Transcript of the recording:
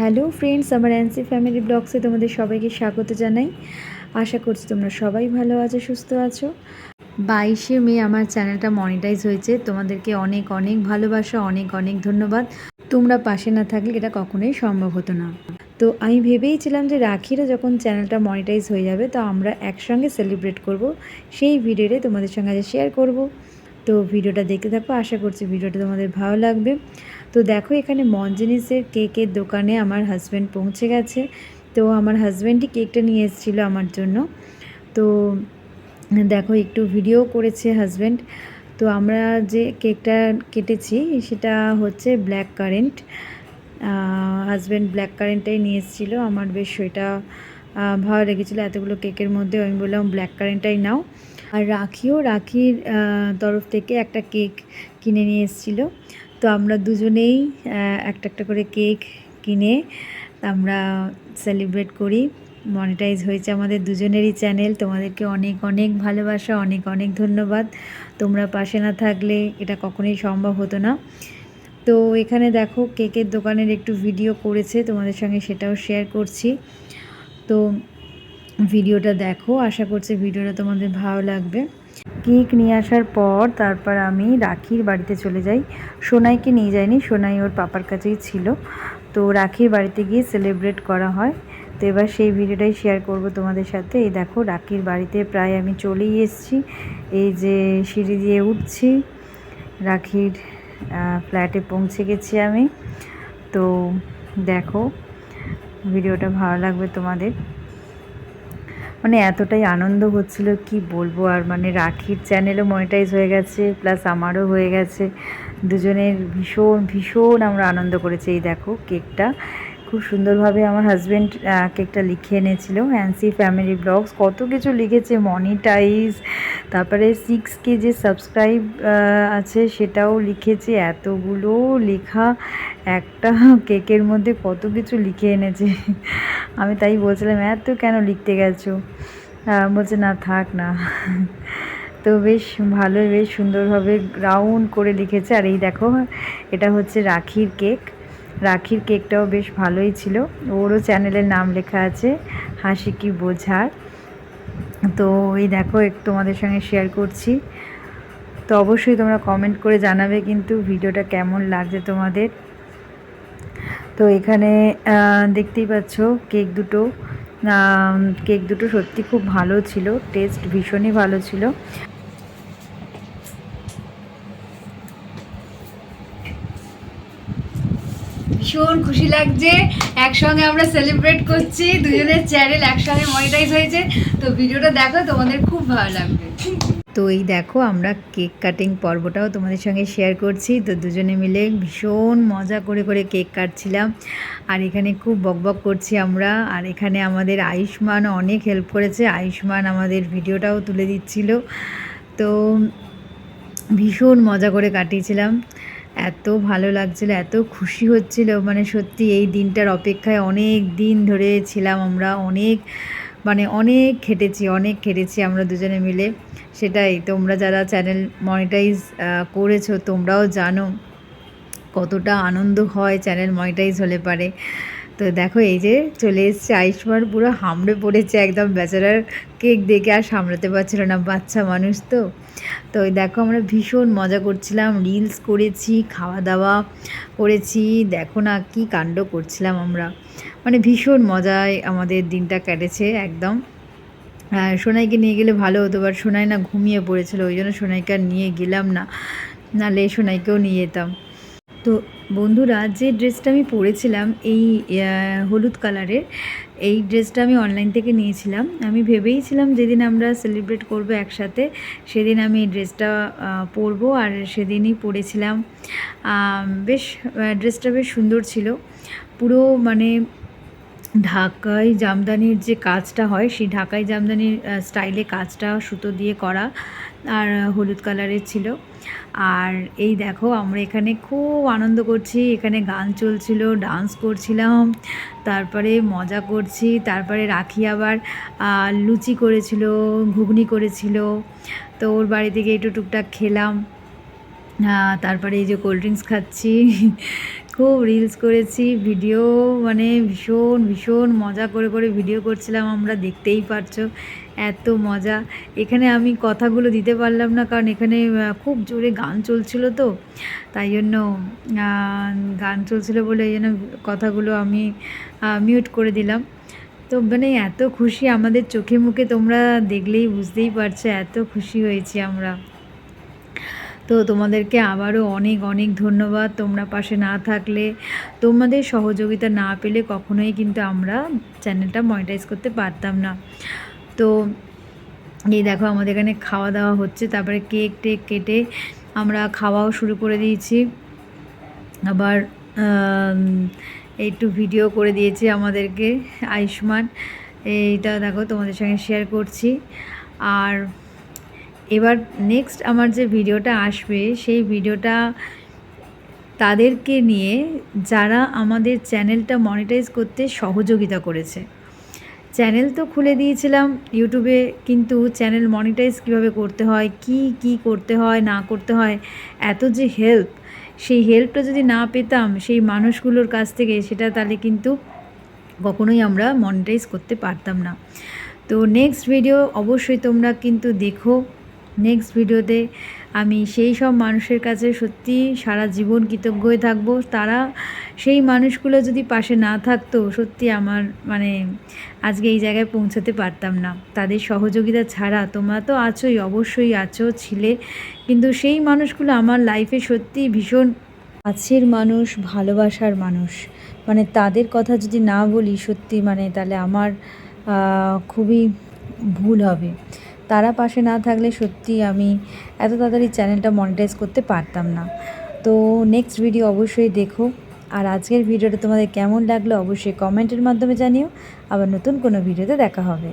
Hello friends, আমার অ্যান্সি family ব্লগসে তোমাদের সবাইকে স্বাগত জানাই। আশা করছি তোমরা সবাই ভালো আছো, সুস্থ আছো। বাইশে মে আমার চ্যানেলটা মনিটাইজ হয়েছে। তোমাদেরকে অনেক অনেক ভালোবাসা, অনেক অনেক ধন্যবাদ। তোমরা পাশে না থাকলে এটা কখনোই সম্ভব হতো না। তো আমি ভেবেইছিলাম যে রাখিরও যখন চ্যানেলটা মনিটাইজ হয়ে যাবে, তো আমরা একসঙ্গে সেলিব্রেট করব। সেই ভিডিওটা তোমাদের সঙ্গে আজ শেয়ার করব। তো ভিডিওটা দেখতে থাকো। আশা করছি ভিডিওটা তোমাদের ভালো লাগবে। তো দেখো এখানে মঞ্জিনিসের কেকের দোকানে আমার হাজব্যান্ড পৌঁছে গেছে। তো আমার হাজব্যান্ডই কেকটা নিয়ে এসেছিল আমার জন্য। তো দেখো একটু ভিডিও করেছে হাজব্যান্ড তো আমরা যে কেকটা কেটেছি সেটা হচ্ছে ব্ল্যাক কারেন্ট হাজব্যান্ড ব্ল্যাক কারেন্টটাই নিয়ে এসেছিল। আমার বেশ সেটা ভালো লেগেছিলো। এতগুলো কেকের মধ্যে আমি বললাম ব্ল্যাক কারেন্টটাই নাও। আর রাখিও, রাখির তরফ থেকে একটা কেক কিনে নিয়ে এসেছিল। তো আমরা দুজনেই একটা একটা করে কেক কিনে আমরা সেলিব্রেট করি। মনিটাইজ হয়েছে আমাদের দুজনেরই চ্যানেল তোমাদেরকে অনেক অনেক ভালোবাসা, অনেক অনেক ধন্যবাদ। তোমরা পাশে না থাকলে এটা কখনোই সম্ভব হতো না। তো এখানে দেখো, কেকের দোকানের একটু ভিডিও করেছে, তোমাদের সঙ্গে সেটাও শেয়ার করছি। তো ভিডিওটা দেখো, আশা করছি ভিডিওটা তোমাদের ভালো লাগবে। কেক নিয়ে আসার পর তারপর আমি রাখির বাড়িতে চলে যাই। সোনাইকে নিয়ে যাইনি, সোনাই ওর পাপার কাছেই ছিল। তো রাখির বাড়িতে গিয়ে সেলিব্রেট করা হয়। তো এবার সেই ভিডিওটাই শেয়ার করব তোমাদের সাথে। এই দেখো, রাখির বাড়িতে প্রায় আমি চলেই এসেছি। এই যে সিঁড়ি দিয়ে উঠছি, রাখির ফ্ল্যাটে পৌঁছে গেছি আমি। তো দেখো, ভিডিওটা ভালো লাগবে তোমাদের। মানে এতটাই আনন্দ হচ্ছিল, কি বলব? আর মানে রাখির চ্যানেলও মনিটাইজ হয়ে গেছে প্লাস আমারও হয়ে গেছে। দুজনের ভীষণ ভীষণ আমরা আনন্দ করেছি। এই দেখো কেকটা খুব সুন্দরভাবে আমার হাজব্যান্ড কেকটা লিখে এনেছিল হ্যান্সি ফ্যামিলি ব্লগস কত কিছু লিখেছে মনিটাইজ তারপরে সিক্স কে যে সাবস্ক্রাইব আছে, সেটাও লিখেছে। এতগুলো লেখা, একটা কেকের মধ্যে কত কিছু লিখে এনেছে। আমি তাই বলছিলাম, এত কেন লিখতে গেছো? বলছে, না, থাক না। তো বেশ ভালো বেশ সুন্দরভাবে রাউন্ড করে লিখেছে। আর এই দেখো, এটা হচ্ছে রাখির কেক। রাখির কেকটাও বেশ ভালোই ছিল। ওরও চ্যানেলের নাম লেখা আছে, হাসি কি বোঝার। তো এই দেখো তোমাদের সঙ্গে শেয়ার করছি। তো অবশ্যই তোমরা কমেন্ট করে জানাবে কিন্তু ভিডিওটা কেমন লাগছে তোমাদের। তো এখানে দেখতেই পাচ্ছ কেক দুটো। কেক দুটো সত্যি খুব ভালো ছিল টেস্ট ভীষণই ভালো ছিল। ভীষণ খুশি লাগছে। একসঙ্গে আমরা সেলিব্রেট করছি। দুজনের চ্যানেল একসঙ্গে মনিটাইজ হয়েছে। তো ভিডিওটা দেখো, তোমাদের খুব ভালো লাগবে। তো এই দেখো, আমরা কেক কাটিং পর্বটাও তোমাদের সঙ্গে শেয়ার করছি। তো দুজনে মিলে ভীষণ মজা করে করে কেক কাটছিলাম। আর এখানে খুব বকবক করছি আমরা। আর এখানে আমাদের আয়ুষ্মান অনেক হেল্প করেছে। আয়ুষ্মান আমাদের ভিডিওটাও তুলে দিচ্ছিল। তো ভীষণ মজা করে কাটিয়েছিলাম। এত ভালো লাগছিল, এত খুশি হচ্ছিল। মানে সত্যি এই দিনটার অপেক্ষায় অনেক দিন ধরে ছিলাম আমরা, অনেক মানে অনেক খেটেছি অনেক খেটেছি আমরা দুজনে মিলে। সেটাই, তোমরা যারা চ্যানেল মনিটাইজ করেছ তোমরাও জানো কতটা আনন্দ হয় চ্যানেল মনিটাইজ হলে পারে। তো দেখো, এই যে চলে এসছে আয়ুষ্মান, পুরো হামড়ে পড়েছে একদম বেচারার কেক দেখে, আর সামলাতে পারছিল না বাচ্চা মানুষ তো। তো দেখো, আমরা ভীষণ মজা করছিলাম রিলস করেছি খাওয়া দাওয়া করেছি, দেখো না কি কাণ্ড করছিলাম আমরা। মানে ভীষণ মজায় আমাদের দিনটা কেটেছে একদম। সোনাইকে নিয়ে গেলে ভালো হতো বাট সোনাই না ঘুমিয়ে পড়েছিল, ওই জন্য সোনাইকে আর নিয়ে গেলাম না। নাহলে সোনাইকেও নিয়ে যেতাম। তো বন্ধুরা, যে ড্রেসটা আমি পরেছিলাম, এই হলুদ কালারের, এই ড্রেসটা আমি অনলাইন থেকে নিয়েছিলাম। আমি ভেবেইছিলাম যেদিন আমরা সেলিব্রেট করব একসাথে, সেদিন আমি এই ড্রেসটা পরবো। আর সেদিনই পরেছিলাম বেশ ড্রেসটা বেশ সুন্দর ছিল। পুরো মানে ঢাকাই জামদানির যে কাজটা হয়, সেই ঢাকাই জামদানির স্টাইলে কাজটা সুতো দিয়ে করা। আর হলুদ কালারের ছিল। আর এই দেখো, আমরা এখানে খুব আনন্দ করছি। এখানে গান চলছিল ডান্স করছিলাম, তারপরে মজা করছি, তারপরে রাখি আবার লুচি করেছিল, ঘুগনি করেছিল। তো ওর বাড়ি থেকে একটু টুকটাক খেলাম। তারপরে এই যে কোল্ড ড্রিঙ্কস খাচ্ছি। খুব রিলস করেছি ভিডিও মানে ভীষণ ভীষণ মজা করে করে ভিডিও করছিলাম। আমরা দেখতেই পারছ এত মজা। এখানে আমি কথাগুলো দিতে পারলাম না, কারণ এখানে খুব জোরে গান চলছিল তো। তাই জন্য গান চলছিল বলে এই জন্য কথাগুলো আমি মিউট করে দিলাম। তো মানে এত খুশি আমাদের চোখে মুখে তোমরা দেখলেই বুঝতেই পারছ, এত খুশি হয়েছি আমরা। তো তোমাদেরকে আবারও অনেক অনেক ধন্যবাদ। তোমরা পাশে না থাকলে, তোমাদের সহযোগিতা না পেলে কখনোই কিন্তু আমরা চ্যানেলটা মনিটাইজ করতে পারতাম না। তো এই দেখো আমাদের এখানে খাওয়া দাওয়া হচ্ছে, তারপরে কেক টেক কেটে আমরা খাওয়াও শুরু করে দিয়েছি। আবার একটু ভিডিও করে দিয়েছে আমাদেরকে আয়ুষ্মান। এইটা দেখো তোমাদের সঙ্গে শেয়ার করছি। আর এবার নেক্সট আমার যে ভিডিওটা আসবে, সেই ভিডিওটা তাদেরকে নিয়ে যারা আমাদের চ্যানেলটা মনিটাইজ করতে সহযোগিতা করেছে। চ্যানেল তো খুলে দিয়েছিলাম, ইউটিউবে কিন্তু চ্যানেল মনিটাইজ কীভাবে করতে হয়, কি কি করতে হয়, না করতে হয়, এত যে হেল্প। সেই হেল্পটা যদি না পেতাম, সেই মানুষগুলোর কাছ থেকে সেটা তাহলে কিন্তু কখনোই আমরা মনিটাইজ করতে পারতাম না। তো নেক্সট ভিডিও অবশ্যই তোমরা কিন্তু দেখো। নেক্সট ভিডিওতে আমি সেই সব মানুষের কাছে সত্যি সারা জীবন কৃতজ্ঞ হয়ে থাকব। তারা সেই মানুষগুলো যদি পাশে না থাকতো, সত্যি আমার মানে আজকে এই জায়গায় পৌঁছাতে পারতাম না। তাদের সহযোগিতা ছাড়া তোমরা তো আছোই, অবশ্যই আছো, ছিলে। কিন্তু সেই মানুষগুলো আমার লাইফে সত্যি ভীষণ কাছের মানুষ, ভালোবাসার মানুষ। মানে তাদের কথা যদি না বলি, সত্যি মানে তাহলে আমার খুবই ভুল হবে। তারা পাশে না থাকলে সত্যি আমি এত তাড়াতাড়ি চ্যানেলটা মনিটাইজ করতে পারতাম না। তো নেক্সট ভিডিও অবশ্যই দেখো। আর আজকের ভিডিওটা তোমাদের কেমন লাগল অবশ্যই কমেন্টের মাধ্যমে জানিও। আবার নতুন কোনো ভিডিওতে দেখা হবে।